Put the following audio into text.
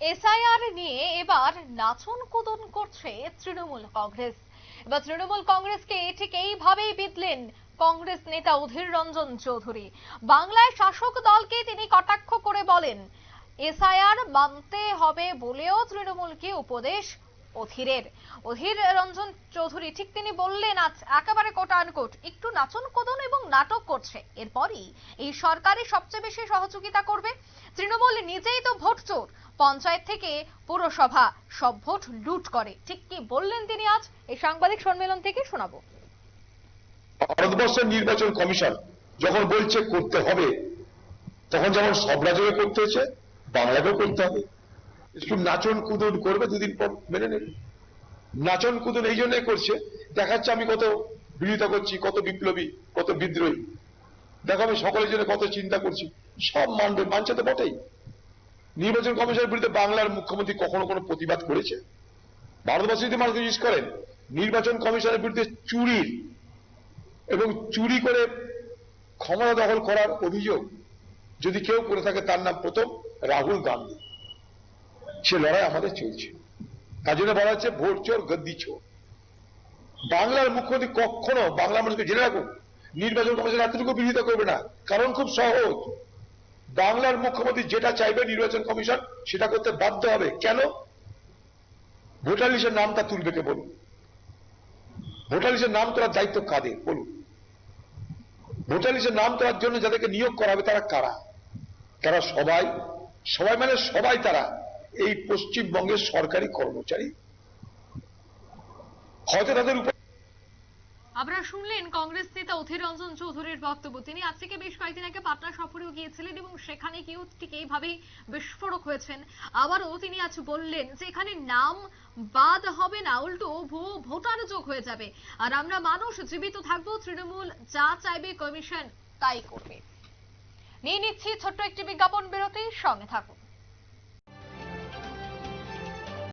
SIR নিয়ে এবার নাচন কুদন করছে তৃণমূল কংগ্রেস। এবার তৃণমূল কংগ্রেসকে ঠিক এইভাবেই বিদলেন কংগ্রেস নেতা অধীর রঞ্জন চৌধুরী। বাংলায় শাসক দলকে তিনি কটাক্ষ করে বলেন, এসআইআর মানতে হবে বলেও তৃণমূলকে উপদেশ অধীরের। অধীর রঞ্জন চৌধুরী ঠিক তিনি বললেন, আজ একেবারে কোট আনকোট একটু নাচন কোদন এবং নাটক করছে। এরপরই এই সরকারই সবচেয়ে বেশি সহযোগিতা করবে। তৃণমূল নিজেই তো ভোট চোর পঞ্চায়েত থেকে পুরসভা সব ভোট লুট করে। ঠিক কি বললেন তিনি আজ? এই সাংবাদিক সম্মেলন থেকে শোনাবো। ভারতবর্ষের নির্বাচন কমিশন যখন বলছে করতে হবে, তখন যেমন সব রাজ্যকে করতে হয়েছে, বাংলাকেও করতে হবে। একটু নাচন কুদন করবে দুদিন পর মেনে নেবে। নাচন কুদন এই জন্যই করছে। দেখাচ্ছে আমি কত বিরোধিতা করছি, কত বিপ্লবী, কত বিদ্রোহী। দেখো আমি সকলের জন্য কত চিন্তা করছি। সব মানবে, মানছে তো বটেই। নির্বাচন কমিশনের বিরুদ্ধে বাংলার মুখ্যমন্ত্রী কখনো কোনো প্রতিবাদ করেছে? ভারতবর্ষ যদি মানুষ জিজ্ঞেস করেন, নির্বাচন কমিশনের বিরুদ্ধে চুরির এবং চুরি করে ক্ষমতা দখল করার অভিযোগ যদি কেউ করে থাকে, তার নাম প্রথম রাহুল গান্ধী। সে লড়াই আমাদের চলছে। তার জন্য বলা হচ্ছে ভোট চোর, গদ্দি চোর। বাংলার মুখ্যমন্ত্রী কখনো বাংলা মানুষকে জেনে রাখুন, নির্বাচন কমিশন এতটুকু বিরোধিতা করবে না। কারণ খুব সহজ। বাংলার মুখ্যমন্ত্রী যেটা চাইবে নির্বাচন কমিশন, সেটা করতে বাধ্য হবে। কেন? ভোটার লিস্টের নামটা তুলবে কে বলুন? ভোটার লিস্টের নাম তোলার দায়িত্ব কাদের? বলুন। ভোটার লিস্টের নাম তোলার জন্য যাদেরকে নিয়োগ করা হবে তারা কারা? তারা সবাই? সবাই মানে সবাই তারা। এই পশ্চিমবঙ্গের সরকারি কর্মচারী। হয়তো তাদের উপর আপনারা শুনলেন কংগ্রেস নেতা অধীর রঞ্জন চৌধুরীর বক্তব্য। তিনি আজ থেকে বেশ কয়েকদিন আগে পাটনা সফরেও গিয়েছিলেন এবং সেখানে গিয়েও ঠিক এইভাবেই বিস্ফোরক হয়েছেন। আবারও তিনি আজ বললেন যে এখানে নাম বাদ হবে না, উল্টো ভুয়ো ভোটার যোগ হয়ে যাবে। আর আমরা মানুষ জীবিত থাকব, তৃণমূল যা চাইবে কমিশন তাই করবে। নিয়ে নিচ্ছি ছোট্ট একটি বিজ্ঞাপন বিরতি, সঙ্গে থাকুন।